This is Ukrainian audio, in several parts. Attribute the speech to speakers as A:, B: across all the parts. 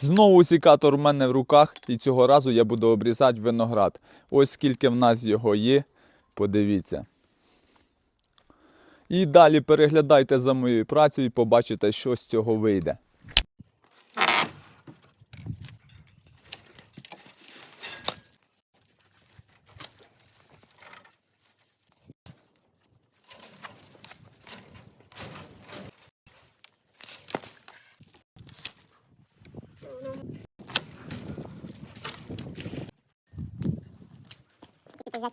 A: Знову сікатор в мене в руках, і цього разу я буду обрізати виноград. Ось скільки в нас його є. Подивіться. І далі переглядайте за моєю працею і побачите, що з цього вийде. dân.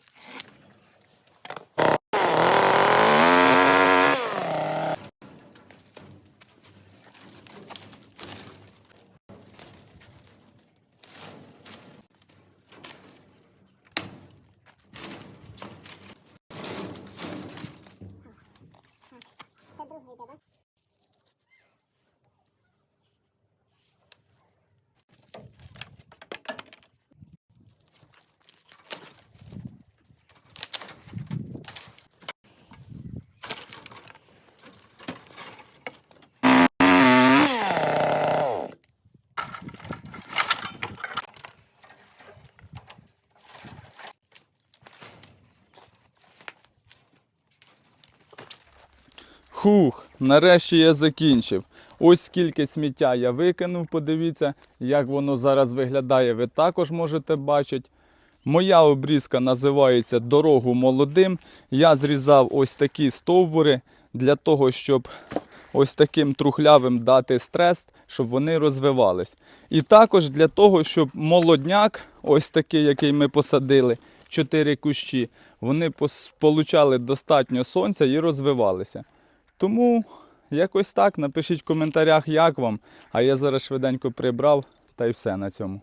A: Хух, нарешті я закінчив. Ось скільки сміття я викинув, подивіться, як воно зараз виглядає, ви також можете бачити. Моя обрізка називається Дорогу молодим. Я зрізав ось такі стовбури для того, щоб ось таким трухлявим дати стрес, щоб вони розвивались. І також для того, щоб молодняк, ось такий, який ми посадили, чотири кущі, вони получали достатньо сонця і розвивалися. Тому якось так. Напишіть в коментарях, як вам. А я зараз швиденько прибрав та й все на цьому.